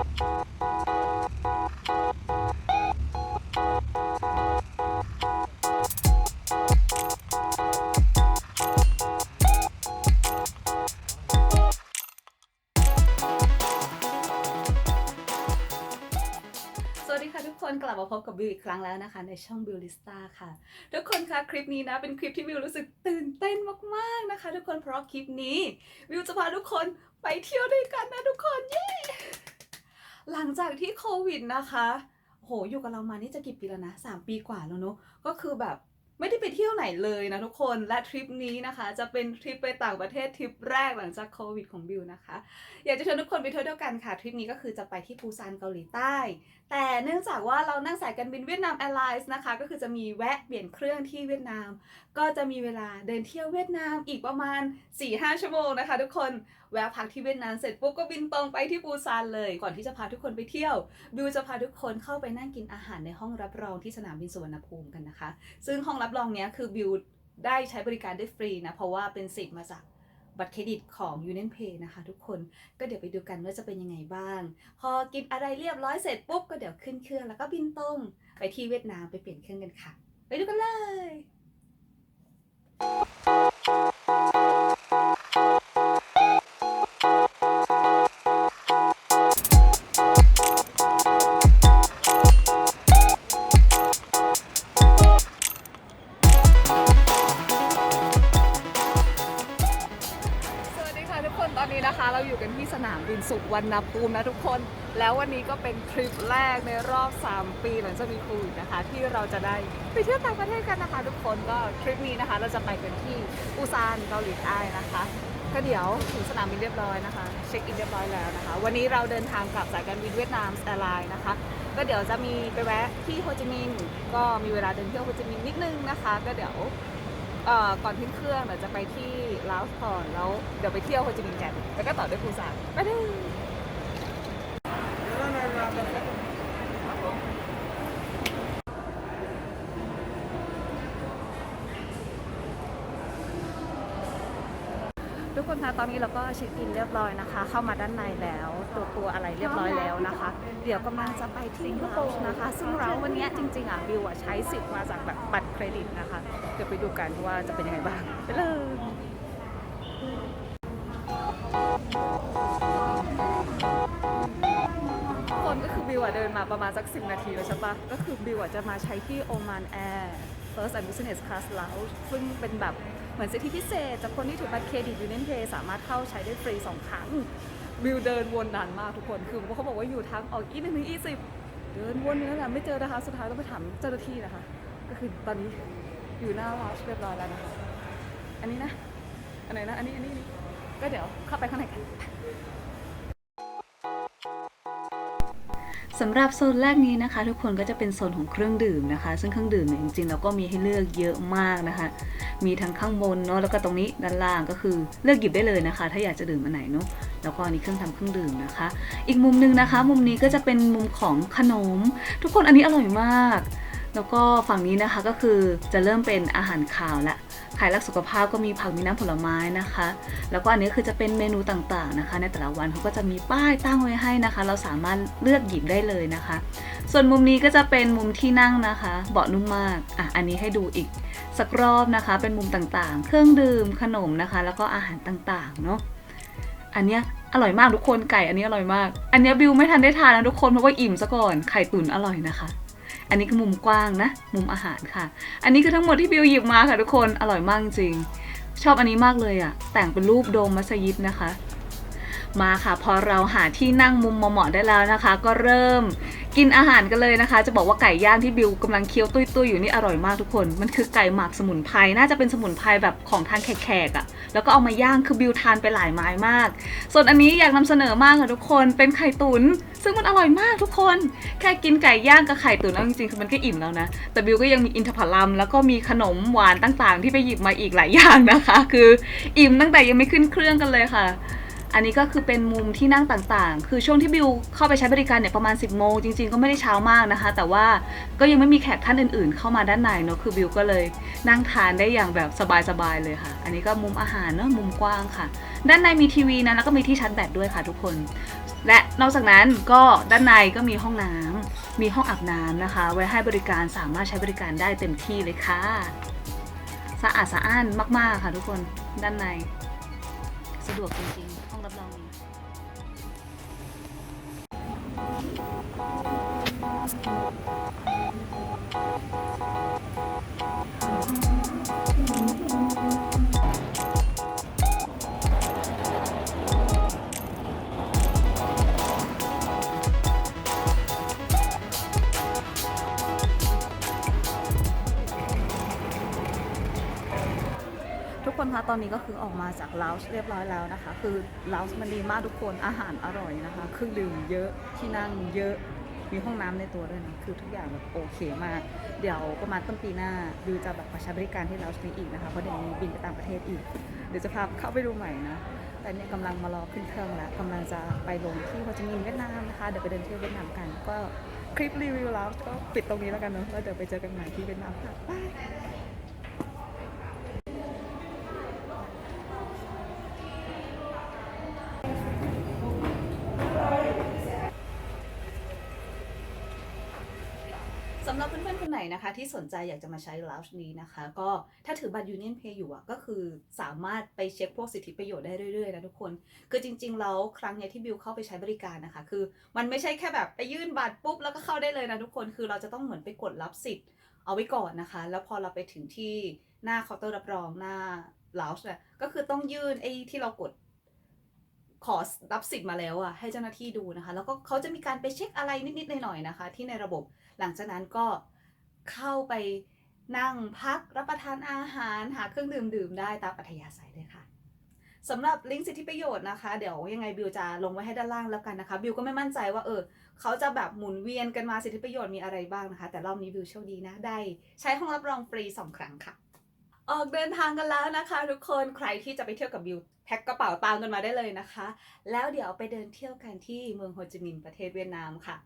สวัสดีค่ะทุกคนกลับมาพบกับบิวอีกครั้งแล้วนะคะ ในช่องบิวลิสตาค่ะ ทุกคนคะคลิปนี้นะ เป็นคลิปที่บิวรู้สึกตื่นเต้นมากๆนะคะ ทุกคนเพราะคลิปนี้บิวจะพาทุกคนไปเที่ยวด้วยกันนะทุกคนเย้ หลังจากที่โควิดนะคะ โหอยู่กับเรามานี่จะกี่ปีแล้วนะสามปีกว่าแล้วเนอะก็คือแบบไม่ได้ไปเที่ยวไหนเลยนะทุกคนและทริปนี้นะคะ จะเป็นทริปไปต่างประเทศทริปแรกหลังจากโควิดของบิวนะคะ อยากจะชวนทุกคนไปเที่ยวด้วยกันค่ะทริปนี้ก็คือจะไปที่ปูซานเกาหลีใต้ แต่เนื่องจากว่าเรานั่งสายการบินเวียดนามแอร์ไลน์นะคะ ก็คือจะมีแวะเปลี่ยนเครื่องที่เวียดนามก็จะมีเวลาเดินเที่ยวเวียดนามอีกประมาณ 4-5 ชั่วโมงนะคะ ทุกคนแวะพักที่เวียดนามเสร็จปุ๊บก็บินตรงไปที่ปูซานเลย ก่อนที่จะพาทุกคนไปเที่ยวบิวจะพาทุกคนเข้าไปนั่งกินอาหารในห้องรับรองที่สนามบินสุวรรณภูมิกันนะคะ ซึ่งห้องรับรองเนี้ยคือบิวได้ใช้บริการได้ฟรีนะเพราะว่าเป็นสิทธิ์มาจากบัตรเครดิตของ Union Pay นะคะทุกคนก็เดี๋ยวไปดูกันว่าจะเป็นยังไงบ้าง พอกินอะไรเรียบร้อยเสร็จปุ๊บก็เดี๋ยวขึ้นเครื่องแล้วก็บินตรงไปที่เวียดนามไปเปลี่ยนเครื่องกันค่ะ ไปดูกันเลย เราอยู่กันที่สนามบินสุวรรณภูมินะทุกคน แล้ววันนี้ก็เป็นทริปแรกในรอบ 3 ปีหลังจากมีโควิดนะคะ ที่เราจะได้ไปเที่ยวต่างประเทศกันนะคะ ทุกคนก็ทริปนี้นะคะ เราจะไปกันที่ปูซานเกาหลีใต้นะคะก็เดี๋ยวถึงสนามบินเรียบร้อยนะคะ เช็คอินเรียบร้อยแล้วนะคะ วันนี้เราเดินทางกลับสายการบินเวียดนามแอร์ไลน์นะคะ ก็เดี๋ยวจะมีไปแวะที่โฮจิมินห์ก็มีเวลาเดินเที่ยวโฮจิมินห์นิดนึงนะคะ ก็เดี๋ยว เอ่อก่อนขึ้นเครื่องเดี๋ยวจะไปที่ลาวส์ก่อนแล้วเดี๋ยวไปเที่ยวโฮจิมินห์กันแล้วก็ต่อด้วยปูซานไปเทุกคนคะตอนนี้เราก็เช็คอินเรียบร้อยนะคะ เข้ามาด้านในแล้วตัวตัวอะไรเรียบร้อยแล้วนะคะ เดี๋ยวกำลังจะไปที่ลาวนะคะ ซึ่งเราวันนี้จริงๆอะบิวอะใช้สิทธิ์มาจากแบบบัตรเครดิตนะคะเดี๋ยวไปดูกันว่าจะเป็นยังไงบ้างไปเลยคนก็คือบิวอะเดินมาประมาณสัก 10 นาทีแล้วใช่ปะก็คือบิวอะจะมาใช้ที่โอมานแอร์ First and Business Class Lounge ซึ่งเป็นแบบ มือนสิทธิพิเศษจากคนที่ถือบัตรเครดิตยูเนียนเพย์สามารถเข้าใช้ได้ฟรี 2 ครั้งวิวเดินวนนานมากทุกคน คือเขาบอกว่าอยู่ทั้งออกอีหนึ่งถึงอีสิบเดินวนอยู่นั่นแหละไม่เจอนะคะ สุดท้ายต้องไปถามเจ้าหน้าที่นะคะ ก็คือตอนนี้อยู่หน้าลาชเรียบร้อยแล้วนะคะ อันนี้นะ อันไหนนะ อันนี้ อันนี้ ก็เดี๋ยวเข้าไปข้างในกัน สำหรับโซนแรกนี้นะคะ ทุกคนก็จะเป็นโซนของเครื่องดื่มนะคะ ซึ่งเครื่องดื่มเนี่ยจริงๆเราก็มีให้เลือกเยอะมากนะคะ มีทั้งข้างบนเนาะแล้วก็ตรงนี้ด้านล่างก็คือเลือกหยิบได้เลยนะคะ ถ้าอยากจะดื่มอันไหนเนาะแล้วก็อันนี้เครื่องทำเครื่องดื่มนะคะ อีกมุมหนึงนะคะ มุมนี้ก็จะเป็นมุมของขนม ทุกคนอันนี้อร่อยมาก แล้วก็ฝั่งนี้นะคะก็คือจะเริ่มเป็นอาหารคาวละ ขายรักสุขภาพก็มีผักมีน้ำผลไม้นะคะ แล้วก็อันนี้คือจะเป็นเมนูต่างๆนะคะ ในแต่ละวันเขาก็จะมีป้ายตั้งไว้ให้นะคะ เราสามารถเลือกหยิบได้เลยนะคะ ส่วนมุมนี้ก็จะเป็นมุมที่นั่งนะคะ เบาะนุ่มมากอะอันนี้ให้ดูอีกสักรอบนะคะ เป็นมุมต่างๆ เครื่องดื่มขนมนะคะ แล้วก็อาหารต่างๆเนาะอันเนี้ยอร่อยมากทุกคนไก่อันนี้อร่อยมาก อันเนี้ยบิวไม่ทันได้ทานนะทุกคนเพราะว่าอิ่มซะก่อนไข่ตุ๋นอร่อยนะคะ อันนี้คือมุมกว้างนะ มุมอาหารค่ะ อันนี้คือทั้งหมดที่บิวหยิบมาค่ะทุกคน อร่อยมากจริง ชอบอันนี้มากเลยอะ่ะ แต่งเป็นรูปโดมมัสยิดนะคะ มาค่ะ พอเราหาที่นั่งมุมเหมาะๆได้แล้วนะคะ ก็เริ่ม กินอาหารกันเลยนะคะ จะบอกว่าไก่ย่างที่บิวกำลังเคี้ยวตุ้ยๆอยู่นี่อร่อยมากทุกคน มันคือไก่หมักสมุนไพรน่าจะเป็นสมุนไพรแบบของทานแขกๆอะ่ะแล้วก็เอามาย่างคือบิวทานไปหลายไม้มาก ส่วนอันนี้อยากนำเสนอมากค่ะทุกคนเป็นไข่ตุน๋นซึ่งมันอร่อยมากทุกคน แค่กินไก่ย่างกับไข่ตุ๋นเอาจริงๆคือมันก็อิ่มแล้วนะ แต่บิวก็ยังมีอินทผลัมแล้วก็มีขนมหวานต่างๆ ที่ไปหยิบมาอีกหลายอย่างนะคะ คืออิ่มตั้งแต่ยังไม่ขึ้นเครื่องกันเลยค่ะ อันนี้ก็คือเป็นมุมที่นั่งต่างๆ คือช่วงที่บิวเข้าไปใช้บริการเนี่ยประมาณ 10 โมง จริงๆ ก็ไม่ได้เช้ามากนะคะ แต่ว่าก็ยังไม่มีแขกท่านอื่นๆ เข้ามาด้านในเนอะคือบิวก็เลยนั่งทานได้อย่างแบบสบายๆ เลยค่ะ อันนี้ก็มุมอาหารเนอะมุมกว้างค่ะ ด้านในมีทีวีนะ แล้วก็มีที่ชาร์จแบตด้วยค่ะทุกคน และนอกจากนั้นก็ด้านในก็มีห้องน้ำมีห้องอาบน้ำนะคะ ไว้ให้บริการสามารถใช้บริการได้เต็มที่เลยค่ะ สะอาดสะอ้านมากๆ ค่ะ ทุกคน ด้านใน สะดวกจริงๆ ทุกคนคะตอนนี้ก็คือออกมาจากล o วเรียบร้อยแล้วนะคะ คือล o วมันดีมากทุกคนอาหารอร่อยนะคะเครื่องดื่มเยอะที่นั่งเยอะ มีห้องน้ำในตัวด้วยนะคือทุกอย่างแบบโอเคมาก เดี๋ยวประมาณต้นปีหน้าดิวจะแบบมาใช้บริการที่เราชนี้อีกนะคะเพราะเดี๋ยวมีบินไปต่างประเทศอีก เดี๋ยวจะพาเข้าไปดูใหม่นะแต่เนี่ยกำลังมารอขึ้นเครื่องแล้วกำลังจะไปลงที่โฮจิมินห์เวียดนามนะคะเดี๋ยวไปเดินเที่ยวเวียดนามกัน ก็คลิปรีวิวแล้วก็ปิดตรงนี้แล้วกันเนาะแล้วเดี๋ยวไปเจอกันใหม่ที่เวียดนามค่ะบาย หรับเพื่อนๆคนไหนนะคะ ที่สนใจอยากจะมาใช้ l o u นี้นะคะ ก็ถ้าถือบัตร Union Pay อยู่อะก็คือสามารถไปเช็คพวกสิทธิประโยชน์ได้เรื่อยๆนะทุกคน คือจริงๆแล้วครั้งเนี้ยที่บิวเข้าไปใช้บริการนะคะ คือมันไม่ใช่แค่แบบไปยื่นบัตรปุ๊บแล้วก็เข้าได้เลยนะทุกคนคือเราจะต้องเหมือนไปกดรับสิทธิ์เอาไว้ก่อนนะคะ แล้วพอเราไปถึงที่หน้าเคาน์เตอร์รับรองหน้า l o u เนี่ยก็คือต้องยื่นไอ้ที่เรากด ขอรับสิทธิ์มาแล้วอะให้เจ้าหน้าที่ดูนะคะ แล้วก็เขาจะมีการไปเช็คอะไรนิดๆหน่อยๆนะคะ ที่ในระบบหลังจากนั้นก็เข้าไปนั่งพักรับประทานอาหารหาเครื่องดื่มดื่มได้ตามอัธยาศัยเลยค่ะสำหรับลิงก์สิทธิประโยชน์นะคะ เดี๋ยวยังไงบิวจะลงไว้ให้ด้านล่างแล้วกันนะคะ บิวก็ไม่มั่นใจว่าเออเขาจะแบบหมุนเวียนกันมาสิทธิประโยชน์มีอะไรบ้างนะคะ แต่รอบนี้บิวโชคดีนะได้ ใช้ห้องรับรองฟรีสองครั้งค่ะ ออกเดินทางกันแล้วนะคะ ทุกคนใครที่จะไปเที่ยวกับบิวแพ็คกระเป๋าตามกันมาได้เลยนะคะ แล้วเดี๋ยวไปเดินเที่ยวกันที่เมืองโฮจิมินห์ประเทศเวียดนามค่ะ